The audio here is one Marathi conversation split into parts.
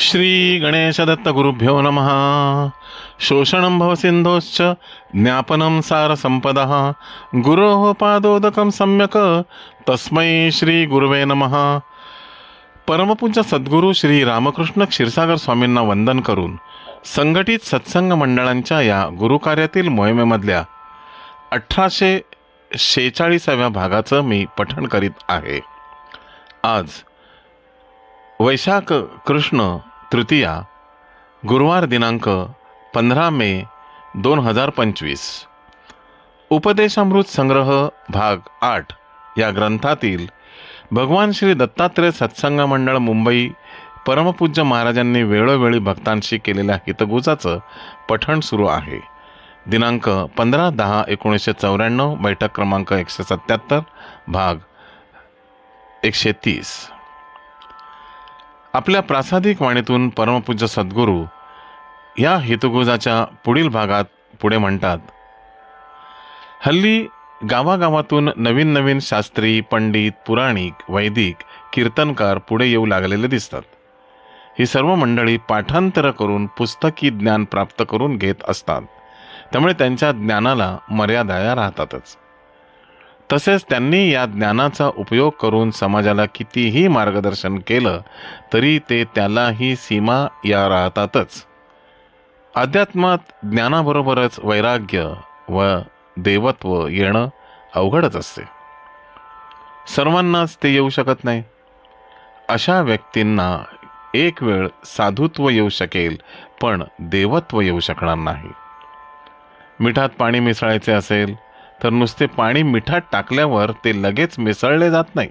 श्री गणेशदत्त गुरुभ्यो नमः। शोषणं भवसिन्धोश्च ज्ञापनं सारसम्पदः। गुरोः पादोदकं सम्यक् तस्मै श्रीगुरुवे नमः। परमपूज्य सद्गुरू श्री रामकृष्ण क्षीरसागर स्वामींना वंदन करून संघटित सत्संग मंडळांच्या या गुरुकार्यातील मोहिमेमधल्या अठराशे शेचाळीसाव्या भागाचं मी पठण करीत आहे. आज वैशाख कृष्ण तृतीया गुरुवार दिनांक पंधरा मे दोन हजार पंचवीस. उपदेशामृत संग्रह भाग आठ या ग्रंथातील भगवान श्री दत्तात्रय सत्संग मंडळ मुंबई परमपूज्य महाराजांनी वेळोवेळी भक्तांशी केलेल्या हितगुजाचं पठण सुरू आहे. दिनांक पंधरा दहा एकोणीसशे चौऱ्याण्णव बैठक क्रमांक एकशे सत्याहत्तर भाग एकशे तीस. आपल्या प्रासादिक वाणीतून परमपूज्य सद्गुरू या हितगुजाच्या पुढील भागात पुढे म्हणतात हल्ली गावागावातून नवीन नवीन शास्त्री पंडित पुराणिक वैदिक कीर्तनकार पुढे येऊ लागलेले दिसतात. ही सर्व मंडळी पाठांतर करून पुस्तकी ज्ञान प्राप्त करून घेत असतात. त्यामुळे त्यांच्या ज्ञानाला मर्यादा या राहतातच. तसेच त्यांनी या ज्ञानाचा उपयोग करून समाजाला कितीही मार्गदर्शन केलं तरी ते त्यालाही सीमा या राहतातच. अध्यात्मात ज्ञानाबरोबरच वैराग्य व देवत्व येणं अवघडच असते. सर्वांनाच ते येऊ शकत नाही. अशा व्यक्तींना एक वेळ साधुत्व येऊ शकेल पण देवत्व येऊ शकणार नाही. मिठात पाणी मिसळायचे असेल तर नुसते पाणी मिठात टाकल्यावर ते लगेच मिसळले जात नाही.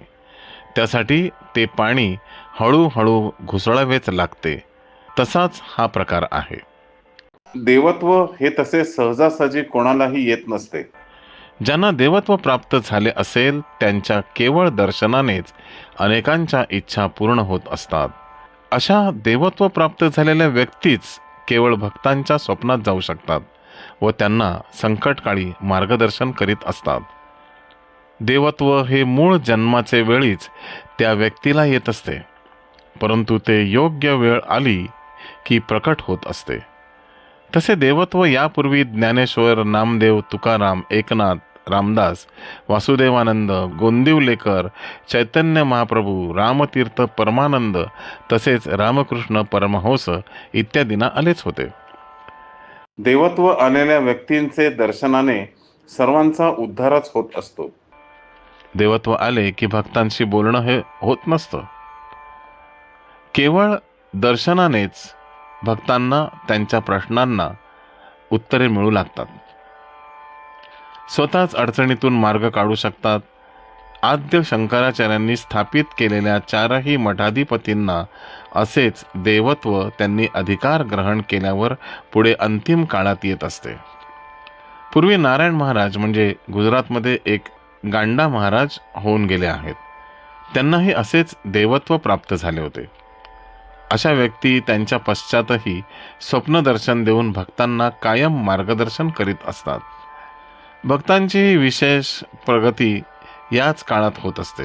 त्यासाठी ते पाणी हळूहळू घुसळावेच लागते. तसाच हा प्रकार आहे. देवत्व हे तसे सहजासहजी कोणालाही येत नसते. ज्यांना देवत्व प्राप्त झाले असेल त्यांच्या केवळ दर्शनानेच अनेकांच्या इच्छा पूर्ण होत असतात. अशा देवत्व प्राप्त झालेल्या व्यक्तीच केवळ भक्तांच्या स्वप्नात जाऊ शकतात. व त्यांना संकटकाळी मार्गदर्शन करीत असतात. देवत्व हे मूळ जन्माचे वेळीच त्या व्यक्तीला येत असते. परंतु ते योग्य वेळ आली की प्रकट होत असते. तसे देवत्व यापूर्वी ज्ञानेश्वर नामदेव तुकाराम एकनाथ रामदास वासुदेवानंद गोंदिवलेकर चैतन्य महाप्रभू रामतीर्थ परमानंद तसेच रामकृष्ण परमहंस इत्यादींना आलेच होते. देवत्व आलेल्या व्यक्तींचे दर्शनाने सर्वांचा उद्धारच होत असतो. देवत्व आले की भक्तांशी बोलणं हे होत नसतं. केवळ दर्शनानेच भक्तांना त्यांच्या प्रश्नांना उत्तरे मिळू लागतात. स्वतःच अडचणीतून मार्ग काढू शकतात आद्य शंकराचार्यांनी स्थापित केलेल्या चारही मठाधिपतींना असेच देवत्व त्यांनी अधिकार ग्रहण केल्यावर पुढे अंतिम काळात येत असते. पूर्वी नारायण महाराज म्हणजे गुजरातमध्ये एक गांडा महाराज होऊन गेले आहेत. त्यांनाही असेच देवत्व प्राप्त झाले होते. अशा व्यक्ती त्यांच्या पश्चातही स्वप्नदर्शन देऊन भक्तांना कायम मार्गदर्शन करीत असतात. भक्तांची विशेष प्रगती याच काळात होत असते.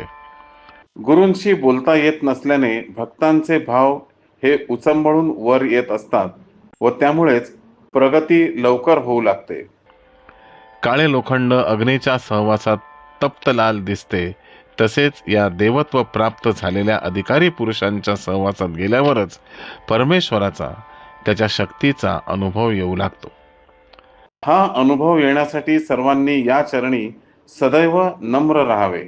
गुरूंशी बोलता येत नसल्याने भक्तांचे भाव हे उचंबळून वर येत असतात व त्यामुळेच प्रगती लवकर होऊ लागते. काळे लोखंड अग्नीच्या सहवासात तप्तलाल दिसते. तसेच या देवत्व प्राप्त झालेल्या अधिकारी पुरुषांच्या सहवासात गेल्यावरच परमेश्वराचा त्याच्या शक्तीचा अनुभव येऊ लागतो. हा अनुभव येण्यासाठी सर्वांनी या चरणी सदैव नम्र राहावे.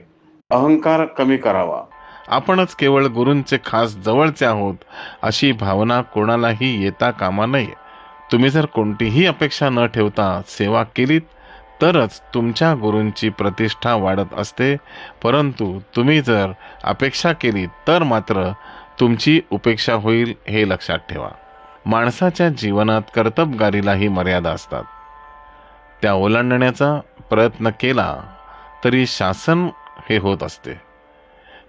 अहंकार कमी करावा. आपणच केवळ गुरूंचे खास जवळचे आहोत अशी भावना कोणालाही येता कामा नये. तुम्ही जर कोणतीही अपेक्षा न ठेवता सेवा केलीत तरच तुमच्या गुरूंची प्रतिष्ठा वाढत असते. परंतु तुम्ही जर अपेक्षा केली तर मात्र तुमची उपेक्षा होईल हे लक्षात ठेवा. माणसाच्या जीवनात कर्तबगारीलाही मर्यादा असतात. त्या ओलांडण्याचा प्रयत्न केला तरी शासन हे होत असते.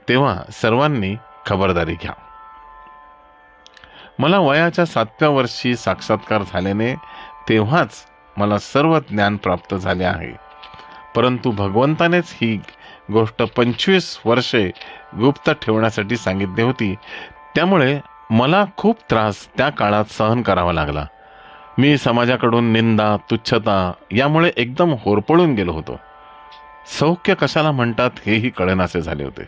तेव्हा सर्वांनी खबरदारी घ्या. मला वयाच्या सातव्या वर्षी साक्षात्कार झाल्याने तेव्हाच मला सर्व ज्ञान प्राप्त झाले आहे. परंतु भगवंतानेच ही गोष्ट पंचवीस वर्षे गुप्त ठेवण्यासाठी सांगितली होती. त्यामुळे मला खूप त्रास त्या काळात सहन करावा लागला. मी समाजाकडून निंदा तुच्छता यामुळे एकदम होरपळून गेलो होतो. सौख्य कशाला म्हणतात हेही कळेनासे झाले होते.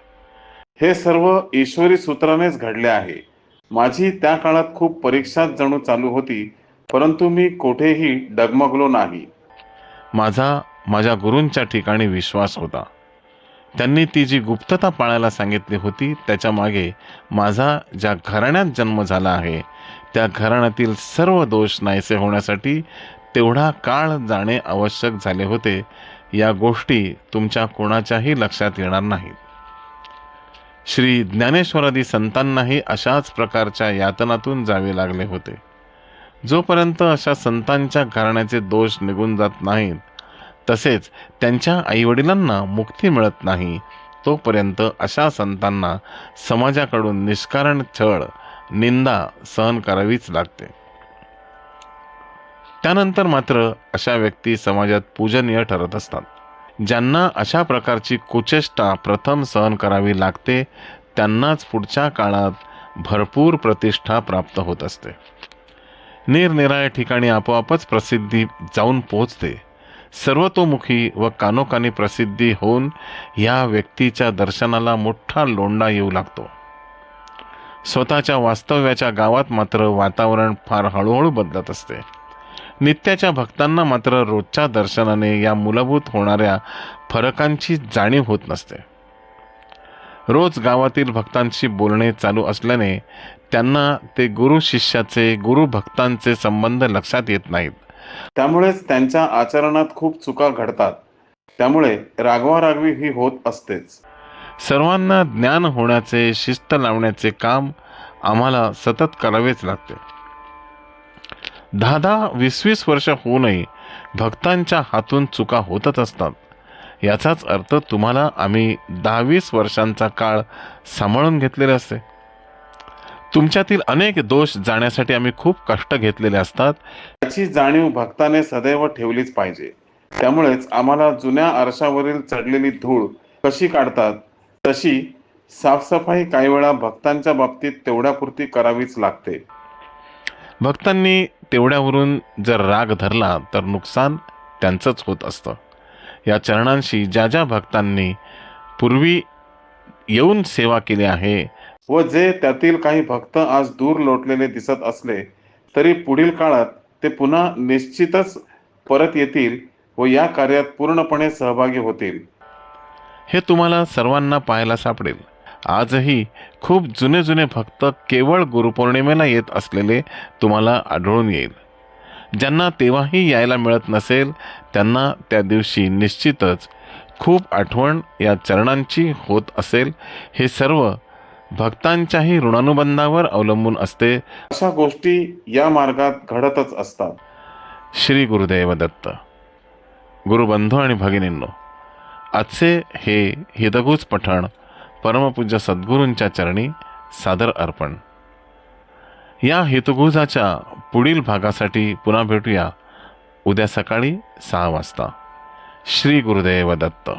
हे सर्व ईश्वरी सूत्रानेच घडले आहे. माझी त्या काळात खूप परीक्षाच जणू चालू होती परंतु मी कोठेही डगमगलो नाही. माझा माझ्या गुरूंच्या ठिकाणी विश्वास होता. त्यांनी ती जी गुप्तता पाळायला सांगितली होती त्याच्यामागे माझा ज्या घराण्यात जन्म झाला आहे त्या घराण्यातील सर्व दोष नाहीसे होण्यासाठी तेवढा काळ जाणे आवश्यक झाले होते या गोष्टी तुमच्या कोणाच्याही लक्षात येणार नाहीत. श्री ज्ञानेश्वरादी संतांनाही अशाच प्रकारच्या यातनातून जावे लागले होते. जोपर्यंत अशा संतांच्या घराण्याचे दोष निघून जात नाहीत तसेच त्यांच्या आईवडिलांना मुक्ती मिळत नाही. तोपर्यंत अशा संतांना समाजाकडून निष्कारण छळ निंदा सहन करावीच लागते. त्यानंतर मात्र अशा व्यक्ती समाजात पूजनीय ठरत असतात. ज्यांना अशा प्रकारची कुचेष्टा प्रथम सहन करावी लागते त्यांनाच पुढच्या काळात भरपूर प्रतिष्ठा प्राप्त होत असते. निरनिराळ्या ठिकाणी आपोआपच प्रसिद्धी जाऊन पोहोचते. सर्वतोमुखी व कानोकानी प्रसिद्धी होऊन या व्यक्तीच्या दर्शनाला मोठा लोंडा येऊ लागतो. स्वतःच्या वास्तव्याच्या गावात मात्र वातावरण फार हळूहळू बदलत असते. नित्याच्या भक्तांना मात्र रोजच्या दर्शनाने या मूलभूत होणाऱ्या फरकांची जाणीव होत नसते. रोज गावातील भक्तांशी बोलणे चालू असल्याने त्यांना ते गुरु शिष्याचे गुरु भक्तांचे संबंध लक्षात येत नाहीत. त्यामुळेच त्यांच्या आचरणात खूप चुका घडतात. त्यामुळे रागवारागवी ही होत असतेच. सर्वांना ज्ञान होण्याचे शिस्त लावण्याचे काम आम्हाला सतत करावेच लागते. दहा दहा वीस वीस वर्ष होऊनही भक्तांच्या हातून चुका होतच असतात. याचाच अर्थ तुम्हाला आम्ही दहावीस वर्षांचा काळ सांभाळून घेतलेले असते. तुमच्यातील अनेक दोष जाण्यासाठी आम्ही खूप कष्ट घेतलेले असतात. याची जाणीव भक्ताने सदैव ठेवलीच पाहिजे. त्यामुळेच आम्हाला जुन्या आरशावरील चढलेली धूळ कशी काढतात तशी साफसफाई काही वेळा भक्तांच्या बाबतीत तेवढ्यापुरती करावीच लागते. भक्तांनी तेवढ्यावरून जर राग धरला तर नुकसान त्यांचंच होत असतं. या चरणांशी ज्या ज्या भक्तांनी पूर्वी येऊन सेवा केली आहे व जे त्यातील काही भक्त आज दूर लोटलेले दिसत असले तरी पुढील काळात ते पुन्हा निश्चितच परत येतील व या कार्यात पूर्णपणे सहभागी होतील. हे तुम्हाला सर्वांना पाहायला सापडेल. आजही खूप जुने जुने भक्त केवळ गुरुपौर्णिमेला येत असलेले तुम्हाला आढळून येईल. ज्यांना तेव्हाही यायला मिळत नसेल त्यांना त्या दिवशी निश्चितच खूप आठवण या चरणांची होत असेल हे सर्व भक्तांच्याही ऋणानुबंधावर अवलंबून असते. अशा गोष्टी या मार्गात घडतच असतात. श्री गुरुदेव दत्त गुरुबंधू आणि भगिनींनो आजचे हे हिदगूज पठण परमपूज्य सद्गुरूंच्या चरणी सादर अर्पण. या हितगुजाच्या पुढील भागासाठी पुन्हा भेटूया. उद्या सकाळी सहा वाजता. श्री गुरुदेव दत्त